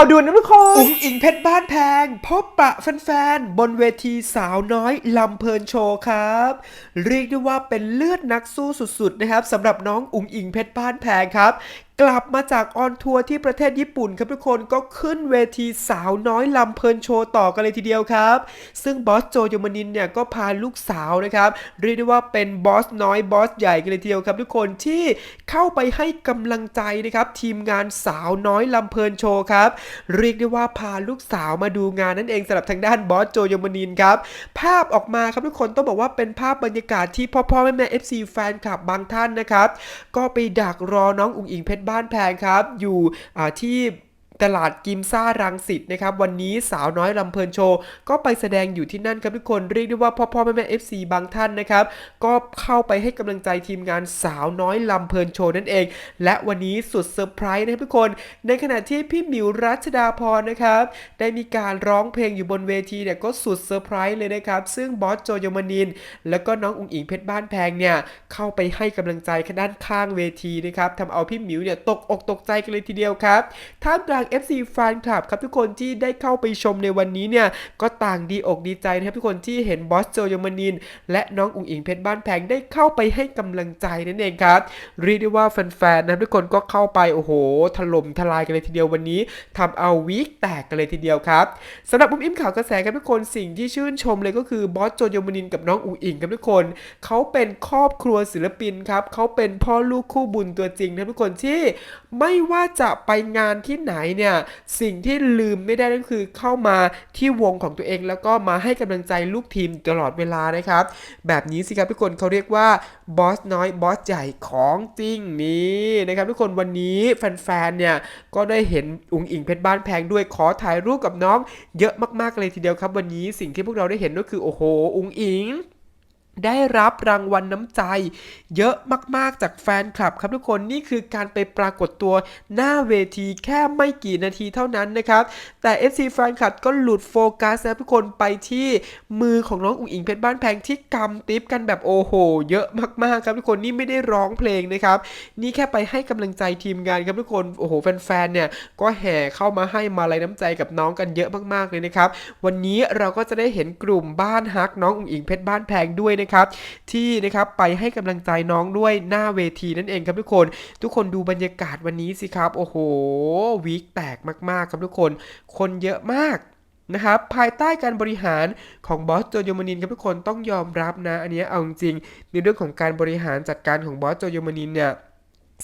าวด่วนนะทุกคนอุ๋งอิงเพชรบ้านแพง พบปะแฟนๆ บนเวทีสาวน้อยลำเพลินโชว์ครับ เรียกได้ว่าเป็นเลือดนักสู้สุดๆนะครับสำหรับน้องอุ๋งอิงเพชรบ้านแพงครับ กลับมาจากออนทัวร์ที่ประเทศญี่ปุ่นครับทุกคนก็ขึ้นเวทีสาวน้อยลำเพลินโชว์ต่อกันเลยทีเดียวครับ ซึ่งบอสโจโยมานินเนี่ยก็พาลูกสาวนะครับเรียกได้ว่าเป็นบอสน้อยบอสใหญ่กันเลยทีเดียวครับทุกคนที่เข้าไปให้กำลังใจนะครับทีมงานสาวน้อยลำเพลินโชว์ครับเรียกได้ว่าพาลูกสาวมาดูงานนั่นเองสำหรับทางด้านบอสโจโยมานินครับภาพออกมาครับทุกคนต้องบอกว่าเป็นภาพบรรยากาศที่พ่อพ่อแม่แม่ FC แฟนคลับบางท่านนะครับก็ไปดักรอน้องอุ๋งอิงเพชรบ้านแพงครับ อยู่ที่ ตลาดกิมซ่ารังสิตนะครับวันนี้สาวน้อยลำเพลินโชว์ก็ไปแสดงอยู่ที่นั่นครับทุกคนเรียกได้ว่าพ่อพ่อแม่แม่ FC บางท่านนะครับก็เข้าไปให้กำลังใจทีมงานสาวน้อยลำเพลินโชว์นั่นเอง และวันนี้สุดเซอร์ไพรส์นะครับทุกคน ในขณะที่พี่หมิวรัชดาพรนะครับได้มีการร้องเพลงอยู่บนเวทีเนี่ยก็สุดเซอร์ไพรส์เลยนะครับซึ่งบอสโจยมานิน แล้วก็น้องอุ๋งอิงเพชรบ้านแพงเนี่ยเข้าไปให้กำลังใจด้านข้างเวทีนะครับทำเอาพี่หมิวเนี่ยตกอกตกใจกันเลยทีเดียวครับท่ามกลาง FC แฟนคลับครับทุกคนที่ได้เข้าไปชมในวันนี้เนี่ยก็ต่างดีอกดีใจนะครับทุกคนที่เห็นบอสโจยมานิน และน้องอุ๋งอิงเพชรบ้านแพงได้เข้าไปให้กำลังใจนั่นเองครับเรียกได้ว่าแฟนๆนะทุกคนก็เข้าไปโอ้โหถล่มทลายกันเลยทีเดียววันนี้ทำเอาวีคแตกกันเลยทีเดียวครับสำหรับอุ้มอิ่มข่าวกระแสครับทุกคนสิ่งที่ชื่นชมเลยก็คือบอสโจยมานินกับน้องอุ๋งอิงครับทุกคนเขาเป็นครอบครัวศิลปินครับเขาเป็นพ่อลูกคู่บุญตัวจริงนะทุกคนที่ไม่ว่าจะไปงานที่ไหนเนี่ยสิ่งที่ลืมไม่ได้นั่นคือเข้ามาที่วงของตัวเอง แล้วก็มาให้กำลังใจลูกทีมตลอดเวลานะครับ แบบนี้สิครับทุกคนเขาเรียกว่าบอสน้อยบอสใหญ่ของจริงนี่นะครับทุกคนวันนี้แฟนๆเนี่ยก็ได้เห็นอุ๋งอิงเพชรบ้านแพงด้วยขอถ่ายรูปกับน้อง เยอะมากๆเลยทีเดียวครับ วันนี้สิ่งที่พวกเราได้เห็นก็คือโอ้โหอุ๋งอิง ได้รับรางวัลน้ำใจ เยอะมากๆจากแฟนคลับครับทุกคนนี่คือการไปปรากฏตัวหน้าเวทีแค่ไม่กี่นาทีเท่านั้นนะครับ แต่ FC แฟนคลับก็หลุดโฟกัสนะทุกคนไปที่มือของน้องอุ๋งอิงเพชรบ้านแพงที่กำติ๊บกันแบบโอ้โห เยอะมากๆครับทุกคนนี่ไม่ได้ร้องเพลงนะครับ นี่แค่ไปให้กำลังใจทีมงานครับทุกคนโอ้โหแฟนๆเนี่ยก็แห่เข้ามาให้มาลัยน้ำใจกับน้องกันเยอะมากๆเลยนะครับ วันนี้เราก็จะได้เห็นกลุ่มบ้านฮักน้องอุ๋งอิงเพชรบ้านแพงด้วยนะครับที่นะครับไปให้กำลังใจน้องด้วยหน้าเวทีนั่นเองครับทุกคน ทุกคนดูบรรยากาศวันนี้สิครับโอ้โหวีคแตกมากๆครับทุกคน คนเยอะมากนะครับภายใต้การบริหารของบอสโจโยมานินครับทุกคนต้องยอมรับนะ อันนี้เอาจริงในเรื่องของการบริหารจัดการของบอสโจโยมานินเนี่ย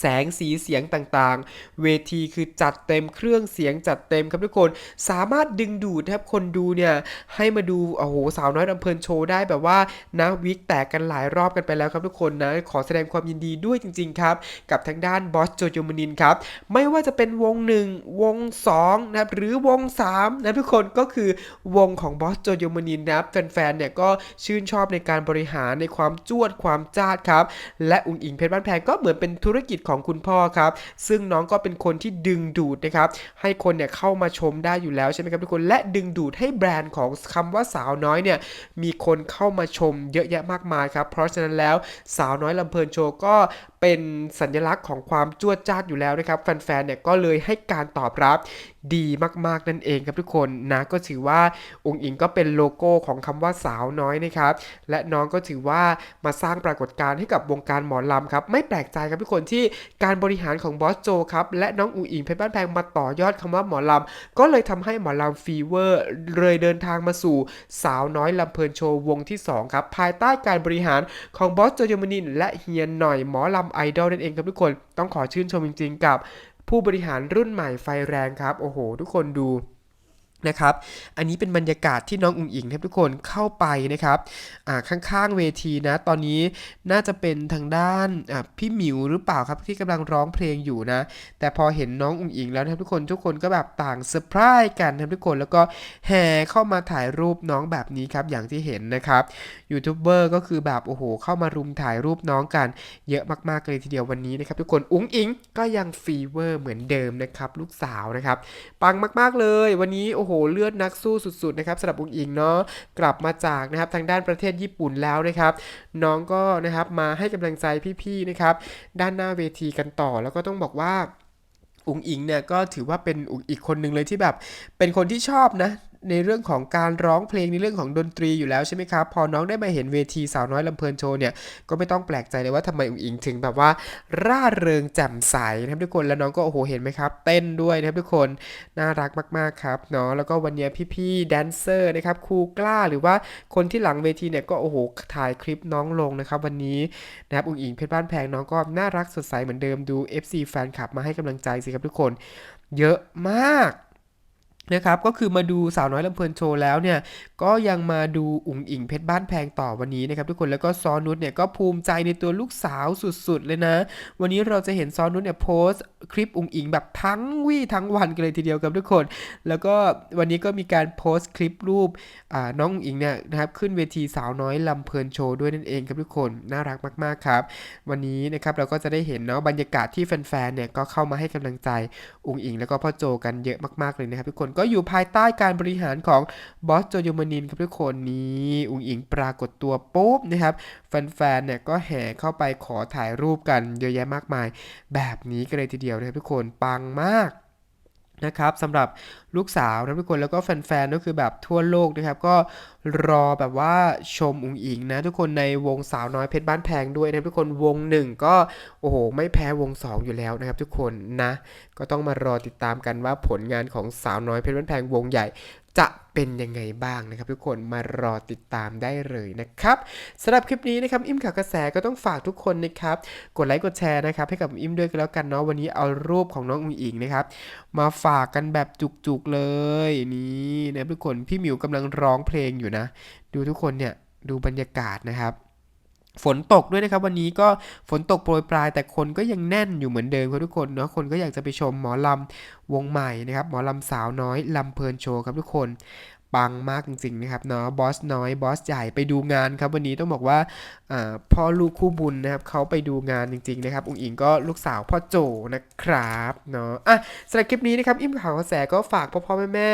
แสงสีเสียงต่างๆ เวทีคือจัดเต็มเครื่องเสียงจัดเต็มครับทุกคน สามารถดึงดูดนะครับคนดูเนี่ยให้มาดูโอ้โหสาวน้อยลำเพลินโชว์ได้แบบว่านะวิกแตกกันหลายรอบกันไปแล้วครับทุกคนนะขอแสดงความยินดีด้วยจริง ๆ ครับ กับทางด้านบอสโจโยมานินครับ ไม่ว่าจะเป็นวง 1 วง2นะครับหรือวง3นะทุกคนก็คือวงของบอสโจโยมานินนะครับแฟนๆเนี่ยก็ชื่นชอบในการบริหารในความจวดความจ้าดครับ และอุ๋งอิงเพชรบ้านแพงก็เหมือนเป็นธุรกิจของคุณพ่อครับ ซึ่งน้องก็เป็นคนที่ดึงดูดนะครับ ให้คนเนี่ยเข้ามาชมได้อยู่แล้วใช่ไหมครับทุกคน และดึงดูดให้แบรนด์ของคำว่าสาวน้อยเนี่ย มีคนเข้ามาชมเยอะแยะมากมายครับ เพราะฉะนั้นแล้วสาวน้อยลำเพลินโชว์ก็เป็นสัญลักษณ์ของความจวดจ้าดอยู่แล้วนะครับ แฟนๆเนี่ยก็เลยให้การตอบรับดีมากๆนั่นเองครับทุกคนนะก็ถือว่าองค์อิงก็เป็นโลโก้ของคำว่าสาวน้อยนะครับ และน้องก็ถือว่ามาสร้างปรากฏการณ์ให้กับวงการหมอลำครับ ไม่แปลกใจครับทุกคนที่การบริหารของบอสโจครับและน้องอุ๋งอิงเพชรบ้านแพงมาต่อยอดคำว่าหมอลำก็เลยทำให้หมอลำฟีเวอร์เลยเดินทางมาสู่สาวน้อยลำเพลินโชว์วงที่สองครับภายใต้การบริหารของบอสโจยมนินและเฮียนหน่อยหมอลำไอดอลนั่นเองครับทุกคนต้องขอชื่นชมจริง ๆ กับผู้บริหารรุ่นใหม่ไฟแรงครับ โอ้โห ทุกคนดู นะครับ อันนี้เป็นบรรยากาศที่น้องอุ๋งอิงครับทุกคนเข้าไปนะครับข้างๆเวทีนะ ตอนนี้น่าจะเป็นทางด้านพี่หมิวหรือเปล่าครับที่กำลังร้องเพลงอยู่นะ แต่พอเห็นน้องอุ๋งอิงแล้วนะครับทุกคนทุกคนก็แบบต่างเซอร์ไพรส์กันนะครับทุกคนแล้วก็แห่เข้ามาถ่ายรูปน้องแบบนี้ครับอย่างที่เห็นนะครับยูทูบเบอร์ก็คือแบบโอ้โหเข้ามารุมถ่ายรูปน้องกัน เยอะมากๆเลยทีเดียววันนี้นะครับทุกคนอุ๋งอิงก็ยังฟีเวอร์เหมือนเดิมนะครับลูกสาวนะครับปังมากๆเลยวันนี้โอ้โหเลือดนักสู้สุดๆนะครับสำหรับอุงอิงเนาะกลับมาจากนะครับทางด้านประเทศญี่ปุ่นแล้วนะครับ น้องก็นะครับมาให้กำลังใจพี่ๆนะครับ ด้านหน้าเวทีกันต่อ แล้วก็ต้องบอกว่าอุ๋งอิงเนี่ยก็ถือว่าเป็นอีกคนหนึ่งเลยที่แบบ เป็นคนที่ชอบนะ ในเรื่องของการร้องเพลงในเรื่องของดนตรีอยู่แล้วใช่ไหมครับ พอน้องได้มาเห็นเวทีสาวน้อยลำเพลินโชว์เนี่ย ก็ไม่ต้องแปลกใจเลยว่าทำไมอุ๋งอิงถึงแบบว่า ร่าเริงแจ่มใสนะครับทุกคน แล้วน้องก็โอ้โหเห็นไหมครับ เต้นด้วยนะครับทุกคน น่ารักมากๆครับเนาะ แล้วก็วันนี้พี่ๆแดนเซอร์นะครับครูกล้าหรือว่าคนที่หลังเวทีเนี่ยก็โอ้โหถ่ายคลิปน้องลงนะครับวันนี้นะครับอุ๋งอิงเพชรบ้านแพงน้องก็น่ารักสดใสเหมือนเดิมดู FC แฟนคลับมาให้กำลังใจสิครับทุกคน เยอะมาก นะครับก็คือมาดูสาวน้อยลำเพลินโชว์แล้วเนี่ยก็ยังมาดูอุ๋งอิงเพชรบ้านแพงต่อวันนี้นะครับทุกคนแล้วก็ซอนุชเนี่ยก็ภูมิใจในตัวลูกสาวสุดๆเลยนะ วันนี้เราจะเห็นซอนุชเนี่ยโพสต์คลิปอุ๋งอิงแบบทั้งวี่ทั้งวันกันเลยทีเดียวครับทุกคน แล้วก็วันนี้ก็มีการโพสต์คลิปรูปน้องอุ๋งอิงเนี่ยนะครับขึ้นเวทีสาวน้อยลำเพลินโชว์ด้วยนั่นเองครับทุกคนน่ารักมากๆครับ วันนี้นะครับเราก็จะได้เห็นเนาะบรรยากาศที่แฟนๆเนี่ยก็เข้ามาให้กำลังใจอุ๋งอิง แล้วก็พ่อโจกันเยอะมากๆเลยนะครับทุกคนก็อยู่ภายใต้การบริหารของบอสโจโยมานินครับทุกคนนี้อุ๋งอิงปรากฏตัวปุ๊บนะครับแฟนๆเนี่ยก็แห่เข้าไปขอถ่ายรูปกันเยอะแยะมากมาย แบบนี้กันเลยทีเดียวนะครับทุกคนปังมาก นะครับสำหรับลูกสาวนะทุกคนแล้วก็แฟนๆก็คือแบบทั่วโลกนะครับ ก็รอแบบว่าชมอุ๋งอิงนะ ทุกคนในวงสาวน้อยเพชรบ้านแพงด้วยนะทุกคนวงหนึ่งก็โอ้โหไม่แพ้วงสองอยู่แล้วนะครับ ทุกคนนะ ก็ต้องมารอติดตามกันว่าผลงานของสาวน้อยเพชรบ้านแพงวงใหญ่ จะเป็นยังไงบ้างนะครับ ทุกคนมารอติดตามได้เลยนะครับสำหรับคลิปนี้นะครับอิมข่าวกระแสก็ต้องฝากทุกคนนะครับกดไลค์กดแชร์นะครับให้กับอิมด้วยกันแล้วกันเนาะวันนี้เอารูปของน้องอุ๋งอิงนะครับมาฝากกันแบบจุกๆเลยนี่นะทุกคนพี่หมิวกำลังร้องเพลงอยู่นะ ดูทุกคนเนี่ยดูบรรยากาศนะครับ ฝนตกด้วยนะครับวันนี้ก็ฝนตกโปรยปลาย แต่คนก็ยังแน่นอยู่เหมือนเดิมครับทุกคนเนาะคนก็อยากจะไปชมหมอลำวงใหม่นะครับหมอลำสาวน้อยลำเพลินโชว์ครับทุกคนปังมากจริงๆนะครับเนาะบอสน้อยบอสใหญ่ไปดูงานครับวันนี้ต้องบอกว่าพ่อลูกคู่บุญนะครับเขาไปดูงานจริงๆนะครับอุ๋งอิงก็ลูกสาวพ่อโจนะครับเนาะอะสำหรับคลิปนี้นะครับอิ่มข่าวกระแสก็ฝากพ่อพ่อแม่แม่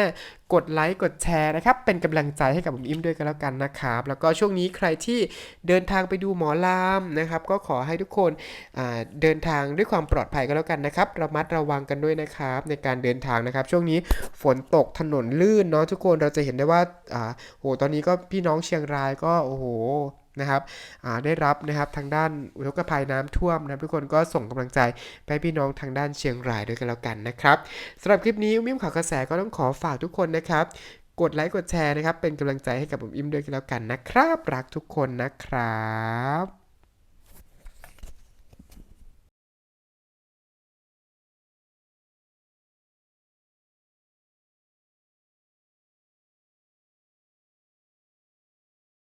กดไลค์กดแชร์นะครับ เป็นกำลังใจให้กับผมอิ่มด้วยกันแล้วกันนะครับ แล้วก็ช่วงนี้ใครที่เดินทางไปดูหมอลำนะครับ ก็ขอให้ทุกคนเดินทางด้วยความปลอดภัยกันแล้วกันนะครับ ระมัดระวังกันด้วยนะครับ ในการเดินทางนะครับ ช่วงนี้ฝนตกถนนลื่นเนาะทุกคนเราจะเห็นได้ว่าโอ้โหตอนนี้ก็พี่น้องเชียงรายก็โอ้โห นะครับได้รับนะครับทางด้านอุทกภัยน้ำท่วมนะทุกคนก็ส่งกำลังใจไปพี่น้องทางด้านเชียงรายด้วยกันแล้วกันนะครับสำหรับคลิปนี้มิ้มข่าวกระแสก็ต้องขอฝากทุกคนนะครับ กดไลค์กดแชร์นะครับ เป็นกำลังใจให้กับผมอิมด้วยกันแล้วกันนะครับ รักทุกคนนะครับ